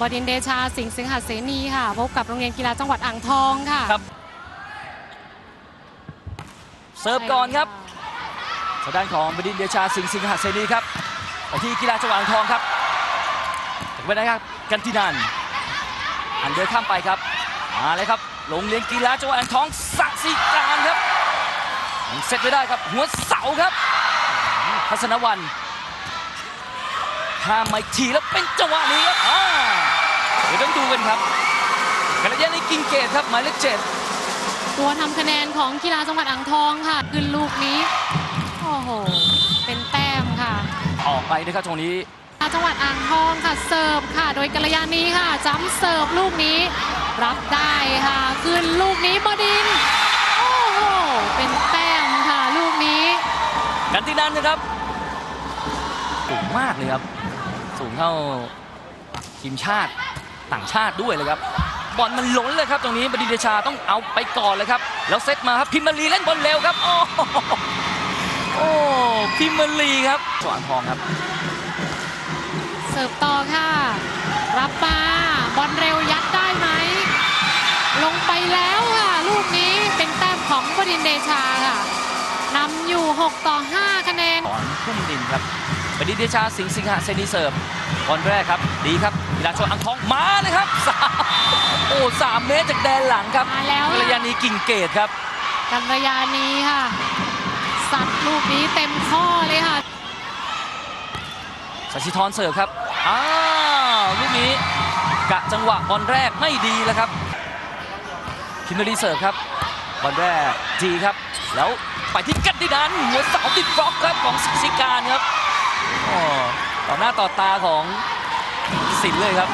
บดินเดชาสิงห์สิงหเสนีค่ะ พบกับโรงเรียนกีฬาจังหวัดอ่างทองค่ะครับ เสิร์ฟก่อนครับทางด้านของบดินเดชาสิงห์สิงหเสนีครับไปที่กีฬาจังหวัดอ่างทองครับถึงไปได้ครับกันตินันอันเดินข้ามไปครับมาเลยครับโรงเรียนกีฬาจังหวัดอ่างทองสักสิการครับเซตไว้ได้ครับหัวเสาครับทัศนวันข้ามมาอีกทีแล้วเป็นจังหวะนี้ครับ เดี๋ยวต้องดูกันครับกัลยาณีกิงเกตครับหมายเลขเจ็ดตัวทำคะแนนของกีฬาจังหวัดอ่างทองค่ะ ขึ้นลูกนี้ โอ้โห เป็นแต้มค่ะ ออกไปนะครับตรงนี้จังหวัดอ่างทองค่ะเสิร์ฟค่ะ โดยกัลยาณีค่ะจ้ำเสิร์ฟลูกนี้ รับได้ค่ะ ขึ้นลูกนี้บดินทร์โอ้โห เป็นแต้มค่ะลูกนี้ กันตินันนะครับ สูงมากเลยครับ สูงเท่าทีมชาติ ต่างชาติด้วยเลยครับบอลมันล้นเลยครับตรงนี้บดินทร์เดชาต้องเอาไปก่อนเลยครับ แล้วเซตมาครับพิมมารีเล่นบอลเร็วครับ โอ้โหโอ้พิมมารีครับสว่างทองครับ เสิร์ฟต่อค่ะ รับมาบอลเร็วยัดได้ไหม ลงไปแล้วค่ะ ลูกนี้เป็นแต้มของบดินทร์เดชาค่ะนำอยู่ 6 ต่อ 5 คะแนนสอนพุ่มดินครับบดินทร์เดชาสิงห์สิงหะเซนีเสิร์ฟบอลแรกครับ ดีครับ กีฬาชนอ่างทองมาเลยครับสามโอ้สามเมตรจากแดนหลังครับมาแล้วกัลยาณีกิ่งเกตครับกัลยาณีค่ะ สัตว์ลูกนี้เต็มข้อเลยค่ะสัชิธรเสิร์ฟครับอ้าวลูกนี้กะจังหวะบอลแรกไม่ดีแล้วครับคิมเบอรีเสิร์ฟครับบอลแรกดีครับ แล้วไปที่กัดดินันหัวเสาติดบล็อกครับของสิสิการครับอ๋อต่อหน้าต่อตาของ สินเลยครับ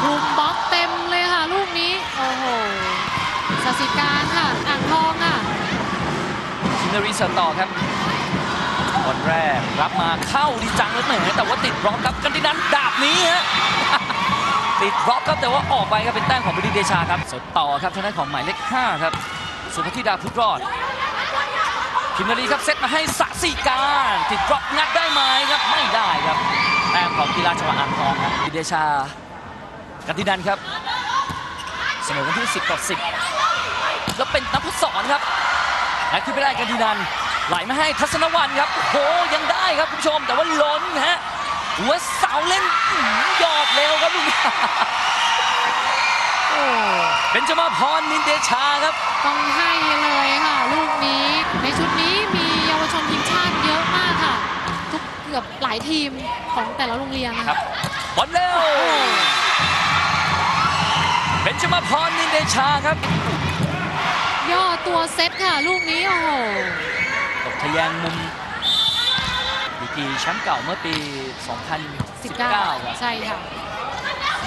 คลุมบล็อกเต็มเลยค่ะ ลูกนี้ โอ้โหสสิการค่ะ อ่างทองค่ะคิมเบอรีเสิร์ฟต่อครับบอลแรกรับมาเข้าดีจังเลยแหมแต่ว่าติดบล็อกครับกันดินันดาบนี้ฮะ ติดบล็อกครับแต่ว่าออกไปครับเป็นแต้มของบดินทร์เดชาครับเสิร์ฟต่อครับทางด้านของหมายเลข5ครับ สุภธิดาพุทธรอดคิมนารีครับเซตมาให้สะสีการ ติดบล็อกงัดได้ไหมครับไม่ได้ครับ แต้มของกีฬาจังหวัดอ่างทองครับบดินทร์เดชากันตินันครับ เสมอกันที่ 10 ต่อ 10 แล้วเป็นนัทพศรครับและขึ้นไปได้กันตินันไหลมาให้ทัศนวันครับโอ้โหยังได้ครับคุณผู้ชม แต่ว่าล้นฮะหัวเสาเล่นอื้อหือหยอดเร็วครับลูกนี้โอ้เป็นจมาพรนินเดชาครับ ต้องให้เลยค่ะ ลูกนี้ในชุดนี้มี กเกือบหลายทีมของแต่ละโรงเรียนนะครัคะ บบอลเร็วเป็นจมาพรนินเดชาครับย่อตัวเซตค่ะ ลูกนี้โอ้โหตกทะแยงมุมดีกรีแชมป์เก่าเมื่อปี 2019ครับ 19 ใช่ค่ะ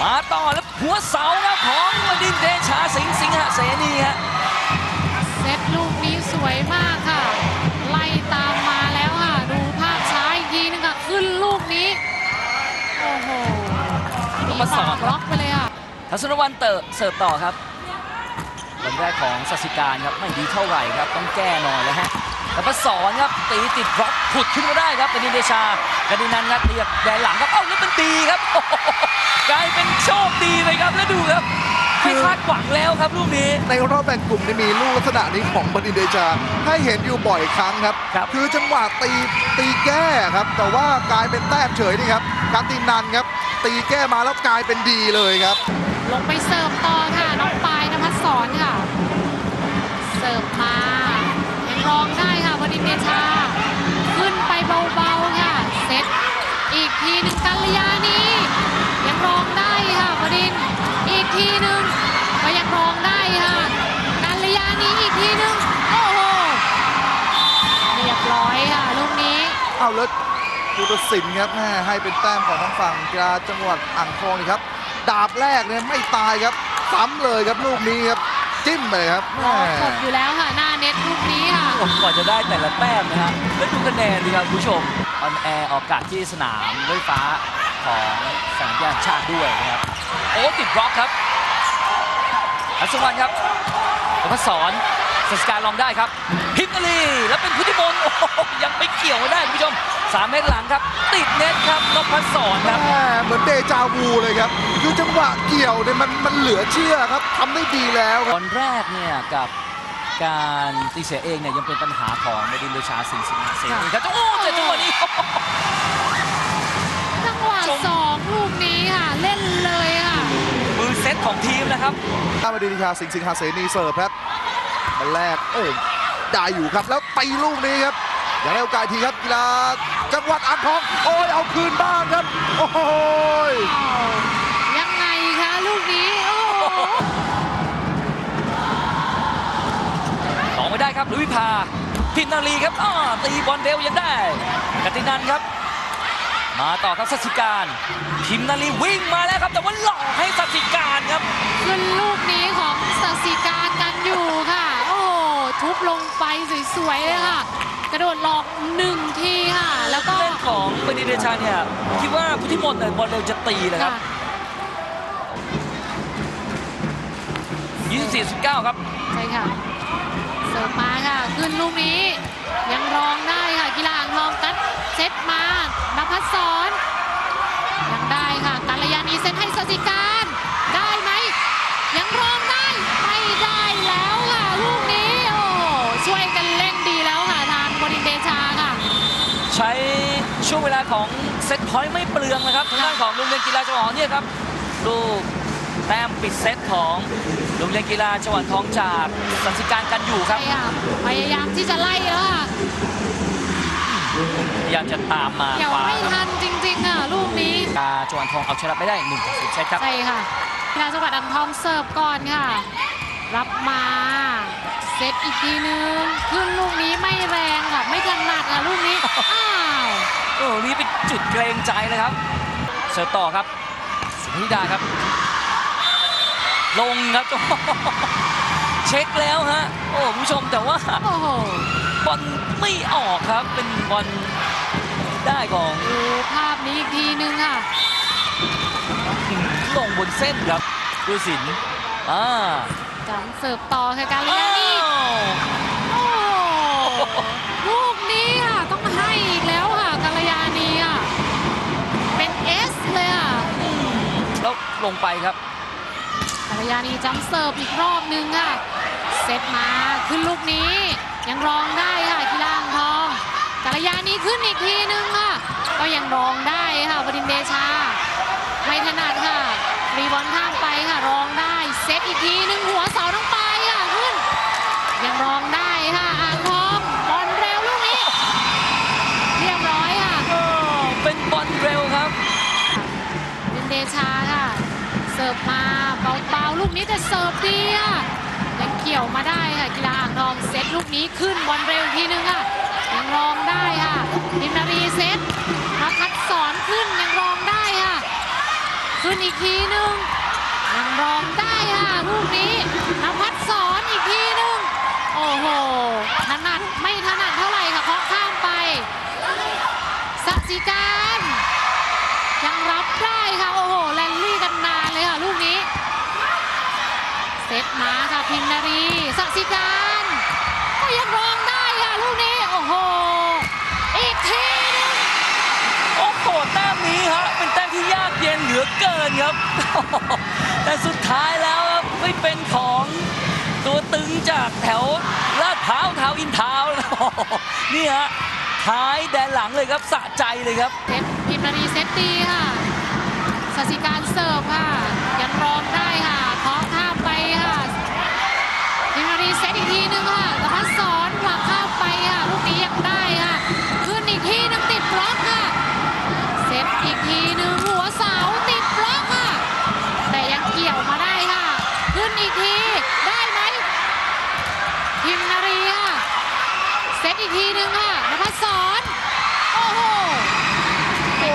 มาต่อแล้วหัวเสาครับของวดินทร์เดชาสิงห์สิงหะเสนีฮะ เซตลูกนี้สวยมาก ต้องมาสอนบล็อกไปเลยค่ะทัศนวันเตอร์เสิร์ฟต่อครับบอลแรกของสัสิการครับไม่ดีเท่าไหร่ครับต้องแก้หน่อยแล้วฮะแล้วมาสอนครับตีติดบล็อกผุดขึ้นมาได้ครับเป็นดินเดชากระดินันงัดเรียบแดนหลังครับเอ้าแล้วมันตีครับโอ้โหกลายเป็นโชคดีเลยครับแล้วดูครับไม่คาดหวังแล้วครับลูกนี้ ในรอบแบ่งกลุ่มนี่มีลูกลักษณะนี้ของบดินทร์เดชา ให้เห็นอยู่บ่อยครั้งครับครับอจังหวะตีตีแก้ครับ แต่ว่ากลายเป็นแต้มเฉยนี่ครับการตินันครับ ตีแก้มาแล้วกลายเป็นดีเลยครับ ลงไปเสิร์ฟต่อค่ะน้องปายนภัสสอนค่ะ เสิร์ฟมายังรองได้ค่ะวดินทร์เดชา ขึ้นไปเบาๆค่ะเซตอีกทีหนึ่งกัลยาณียังรองได้ค่ะวดินทร์อีกทีหนึ่งก็ยังรองได้ค่ะกัลยาณีอีกทีหนึ่งโอ้โหเรียบร้อยค่ะลูกนี้เอาแล้ว ผู้ตัดสินครับแม่ให้เป็นแต้มของทางฝั่งกีฬาจังหวัดอ่างทองนี่ครับ ดาบแรกเนี่ยไม่ตายครับซ้ำเลยครับลูกนี้ครับจิ้มไปครับรแม่อกดอยู่แล้วค่ะหน้าเน็ตลูกนี้ค่ะโอ้โหกว่าจะได้แต่ละแต้มนะฮะแล้วดูคะแนนดีครับคุณผู้ชมออนแอร์ออกอากาศที่สนามด้วยฟ้าของสนามกีฬาแห่งชาติด้วยนะครับโอ้ติดบล็อกครับอัศวรรณครับแล้วก็สอนสัสการลองได้ครับพิมพ์ลีแล้วเป็นพุทธิมนต์โอ้โหยังไม่เกี่ยวไม่ได้คุณผู้ชม สามเมตรหลังครับ ติดเน็ตครับนพศรครับแม่เหมือนเดจาวูเลยครับคือจังหวะเกี่ยวเนี่ยมันมันเหลือเชื่อครับทำได้ดีแล้วครับ ตอนแรกเนี่ยกับการตีเสียเองเนี่ยยังเป็นปัญหาของเมดินเดชาสิงห์สิงห์เสนีครับโอ้เจ็ดจังหวะนี้จังหวะชมสองลูกนี้ค่ะเล่นเลยค่ะมือเซตของทีมนะครับข้ามาดินิชาสิงห์สิงหาเสนีเสิร์ฟครับมันแรกโอ้ได้อยู่ครับแล้วตีลูกนี้ครับอย่างไรโอกาสทีครับกีฬา จังหวัดอ่างทอง โอ้ยเอาคืนบ้างครับ โอ้โหยยังไงคะลูกนี้ โอ้โหต่อไม่ได้ครับลุยวิภาพินนาลีครับอ้อตีบอลเร็วยังได้กตินันครับ มาต่อครับสัสิการพิมนาลีวิ่งมาแล้วครับ แต่ว่าหลอกให้สัสิการครับขึ้นลูกนี้ของสัสิการกันอยู่ค่ะ โอ้โหทุบลงไปสวยๆเลยค่ะ กระโดดหลอกหนึ่งทีค่ะ แล้วก็เล่นของเมดินเดชาเนี่ยคิดว่าพุทธิมนต์เนี่ยบอลเร็วจะตีเลยครับค่ะ24-19 ครับ ใช่ค่ะเสิร์ฟมาค่ะ ขึ้นลูกนี้ ยังรองได้ค่ะ กีฬาอ่างทองกัดเซตมานภัสสรยังได้ค่ะกัลยาณีเซตให้สสิการ ได้ไหม ยังรองได้ ไม่ได้แล้วค่ะ ลูกนี้ โอ้โหช่วยกันเล่นดีแล้วค่ะ ทางบดินทร์เดชาค่ะ ใช้ช่วงเวลาของเซต พอยต์ไม่เปลืองนะครับทางด้านของโรงเรียนกีฬาจังหวัดเนี่ยครับลูกแต้มปิดเซตของโรงเรียนกีฬาจังหวัดทองจากสันติการกันอยู่ครับพยายามพยายามที่จะไล่แล้วค่ะพยายามจะตามมาเกี่ยวขวาไม่ทันจริงๆค่ะลูกนี้กีฬาจังหวัดทองเอาชนะไปได้1นึ่งต่อศูนย์เซตครับใช่ค่ะกีฬาจังหวัดอ่างทองเสิร์ฟก่อนค่ะ รับมาเซตอีกทีนึงขึ้นลูกนี้ไม่แรงค่ะไม่ถนัดค่ะลูกนี้อ้าว โอ้นี่เป็นจุดเกรงใจเลยครับ เสิร์ฟต่อครับสุธิดาครับ ลงครับ เช็คแล้วฮะ โอ้คุณผู้ชมแต่ว่าโอ้โหบอลไม่ออกครับ เป็นบอลได้ของดูภาพนี้อีกทีนึงค่ะ ลงบนเส้นครับดูสินอ่าจังเสิร์ฟต่อค่ะการเลียอ้านี่ ล้วลงไปครับกัลยาณีจำเสิร์ฟอีกรอบนึงค่ะ เซตมาขึ้นลูกนี้ ยังรองได้ค่ะกีฬาอ่างทองกัลยาณีขึ้นอีกทีนึงค่ะ ก็ยังรองได้ค่ะบดินทร์เดชา ไม่ถนัดค่ะ รีบอลข้ามไปค่ะรองได้ เซตอีกทีนึงหัวเสาทั้งปลายค่ะขึ้น ยังรองได้ค่ะอ่างทองบอลเร็วลูกนี้ เรียบร้อยค่ะอ้าวเป็นบอลเร็วครับเป็นเดชาค่ะเสิร์ฟมาเบาๆลูกนี้แต่เสิร์ฟดีค่ะยังเกี่ยวมาได้ค่ะกีฬาอ่างทองเซตลูกนี้ขึ้นบอลเร็วอีกทีนึงค่ะยังรองได้ค่ะดินารีเซตมาพัดสอนขึ้นยังรองได้ค่ะขึ้นอีกทีนึงยังรองได้ค่ะลูกนี้นภัสสอนอีกทีนึงโอ้โหถนัดไม่ถนัดเท่าไหร่ค่ะเคาะข้ามไปสัสิการ ยังรับได้ค่ะ โอ้โหแรนลี่กันนานเลยค่ะ ลูกนี้ เซตมาค่ะพิมนารี สัสิการก็ยังรองได้ค่ะลูกนี้ โอ้โห อีกทีหนึงโอ้โหแต้มนี้ฮะเป็นแต้มที่ยากเย็นเหลือเกินครับ แต่สุดท้ายแล้วครับไม่เป็นของตัวตึงจากแถวลาดพร้าวเท้าวอินทาวน์นี่ฮะท้ายแดนหลังเลยครับสะใจเลยครับเซตพิมนารีเซตดีค่ะสัสิการเสิร์ฟค่ะ ยังรองได้ค่ะเคาะข้ามไปค่ะพิมนารีเซตอีกทีหนึงค่ะกระพัดสอนผลักข้ามไปค่ะ ลูกนี้ยังได้ค่ะ ขึ้นอีกทีหนึงติดบล็อกค่ะ เซตอีกทีหนึ่งหัวเสาติดบล็อกค่ะ แต่ยังเกี่ยวมาได้ค่ะ ขึ้นอีกทีได้ไหมพิมนารีค่ะ เซตอีกทีหนึ่งค่ะนภัสสอนโอ้โหโอ้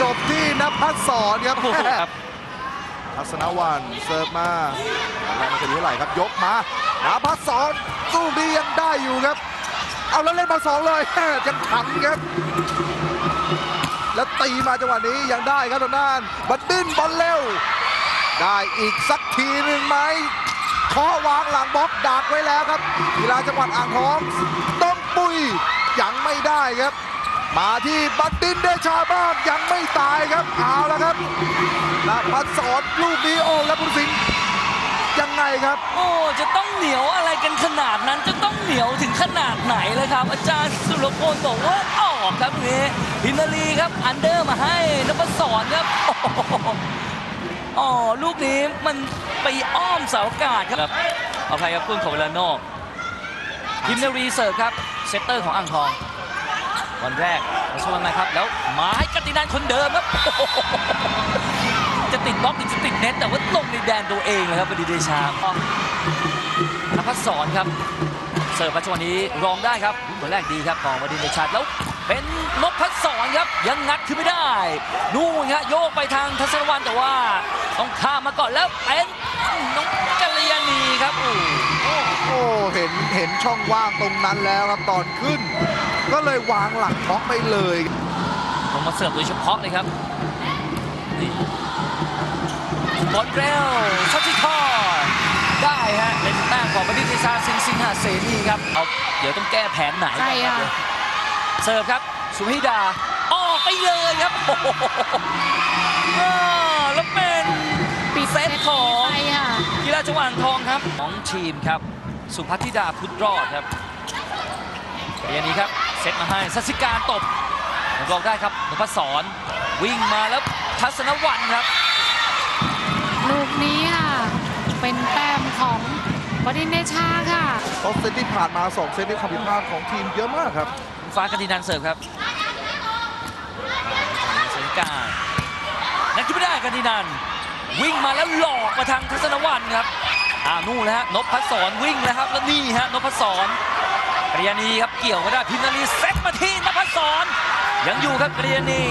จบที่นภัสสรครับโอ้โหครับทัศนวันเสิร์ฟมาอะไรมันจะอยู่เท่าไหร่ครับยกมานภัสสรสู้ดียังได้อยู่ครับ เอาแล้วเล่นมาสองเลยยังขันครับ แล้วตีมาจังหวะนี้ยังได้ครับทางด้าน บัดดิ้นบอลเร็ว ได้อีกสักทีหนึ่งไหม เคาะวางหลังบล็อกดักไว้แล้วครับกีฬาจังหวัดอ่างทองต้องปุยยังไม่ได้ครับ มาที่บัตตินเดชาบ้างยังไม่ตายครับเอาแล้วครับนภัสสอนลูกนี้โอ้แล้วพุทธสิงห์ยังไงครับ โอ้จะต้องเหนียวอะไรกันขนาดนั้นจะต้องเหนียวถึงขนาดไหนเลยครับ อาจารย์สุรพลบอกว่าออกครับนี้พินาลีครับอันเดอร์มาให้นพศรครับ อ้โหอ๋อลูกนี้มันไปอ้อมเสาอากาศครับเอาใครครับคุณของเวลานอกพิมนารีเสิร์ฟครับเซตเตอร์ของอ่างทองวันแรกมาชมมาครับ แล้วมาให้กันตินันคนเดิมครับ จะติดบล็อกหรือจะติดเน็ตแต่ว่าลงในแดนตัวเองเลยครับบดีเดชานภัสสอนครับ เสิร์ฟมาจังหวะนี้รองได้ครับตัวแรกดีครับของวดินทร์เดชาติแล้วเป็นนพพัสสอนครับยังงัดขึ้นไม่ได้ นู่นฮะโยกไปทางทัศนวันแต่ว่า ต้องข้ามมาก่อนแล้วเป็นน้องกัลยาณีครับโอ้โหโอ้เห็นเห็นช่องว่างตรงนั้นแล้วครับตอนขึ้น ก็เลยวางหลักบล็อกไปเลยลงมาเสิร์ฟโดยเฉพาะเลยครับนี่บอลเร็วชัติทอดได้ฮะเป็นแต้มของบดินทร์เดชาสิงห์สิงหาเสนีครับเอาเดี๋ยวต้องแก้แผนไหนใช่ค่ะเสิร์ฟครับสุพิดาออกไปเลยครับโอ้โหอ่าแล้วเป็นปิดเซต ของไปค่ะกีฬาจังหวัดอ่างทองครับของทีมครับ สุพัทธิดาพุทธรอดครับเรียนนี้ครับเซตมาให้สัสิการตบรองได้ครับนพศรวิ่งมาแล้วทัศนวันครับ ลูกนี้ค่ะ เป็นแต้มของบดินทร์เดชาค่ะเพราะเซตที่ผ่านมา 2 เซตนี้ความผิดพลาดของทีมเยอะมากครับ ฟ้ากันตินันเสิร์ฟครับสัสิการนักที่ไม่ได้กันตินัน วิ่งมาแล้วหลอกมาทางทัศนวันครับอ่านู่นนะฮะนพพัศรวิ่งแล้วครับแล้วนี่ฮะนพพัศรกริยานีครับเกี่ยวไม่ได้พิมนาลีเซตมาที่นพพัศรยังอยู่ครับกริยานี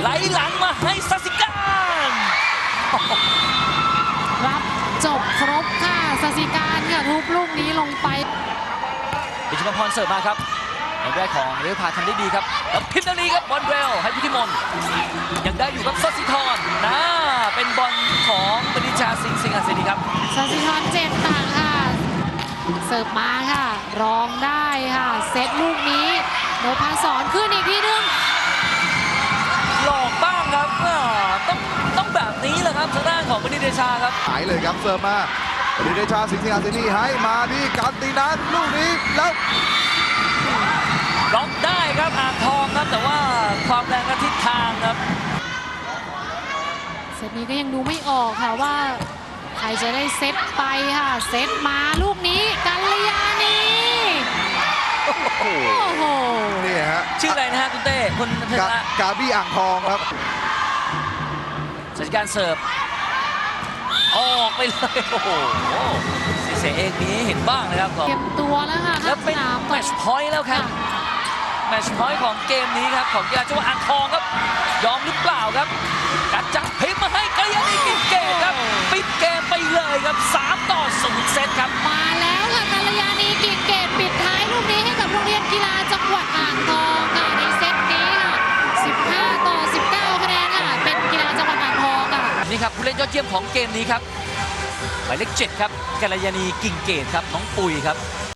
ไหลหลังมาให้สัสิการรับจบครบค่ะสสิการค่ะทุบลูกนี้ลงไปปิชมพรเสิร์ฟมาครับในแรกของเรียวพาทำได้ดีครับแล้วพิมนาลีครับบอลเร็วให้พุทธิมนต์ยังได้อยู่กับซัสซิทรนะ เป็นบอลของปณิชาสิงห์สิงห์อาเซนีครับสสิธรเจ็ดต่างค่ะ เสิร์ฟมาค่ะ รองได้ค่ะ เซตลูกนี้โนภาสอนขึ้นอีกทีนึง หลอกบ้างครับอ่าต้องต้องแบบนี้แหละครับทางด้านของปณิเดชาครับ หายเลยครับเสิร์ฟมาบดินทร์เดชาสิงห์สิงห์อาเซนีให้มาที่การตีนันลูกนี้แล้วล็อกได้ครับอ่างทองครับแต่ว่าความแรงและทิศทางครับ เซตนี้ก็ยังดูไม่ออกค่ะว่าใครจะได้เซตไปค่ะ เซตมาลูกนี้กัลยาณีโอ้โหโอ้โหนี่ฮะชื่ออะไรนะฮะคุณเต้คุณเพกาชรกาบี้อ่างทองครับสัญการเสิร์ฟออกไปเลยโอ้โหเสียเองนี้เห็นบ้างนะครับของเตรียมตัวแล้วค่ะแล้วเป็นข้างสนามแมตช์พอยต์แล้วครับแมตช์พอยต์ของเกมนี้ครับของกีฬาจังหวัดอ่างทองครับ ยอมหรือเปล่าครับการจับ พลิกมาให้กัลยาณีกินเกมครับ ปิดเกมไปเลยครับ 3 ต่อ0เซตครับ มาแล้วค่ะกัลยาณีกิ่งเกตปิดท้ายลูกนี้ให้กับโรงเรียนกีฬาจังหวัดอ่างทองค่ะในเซตนี้ค่ะ 15 ต่อ 19 คะแนนค่ะ เป็นกีฬาจังหวัดอ่างทองค่ะ นี่ครับผู้เล่นยอดเยี่ยมของเกมนี้ครับหมายเลข7ครับกัลยาณีกิ่งเกตครับน้องปุยครับ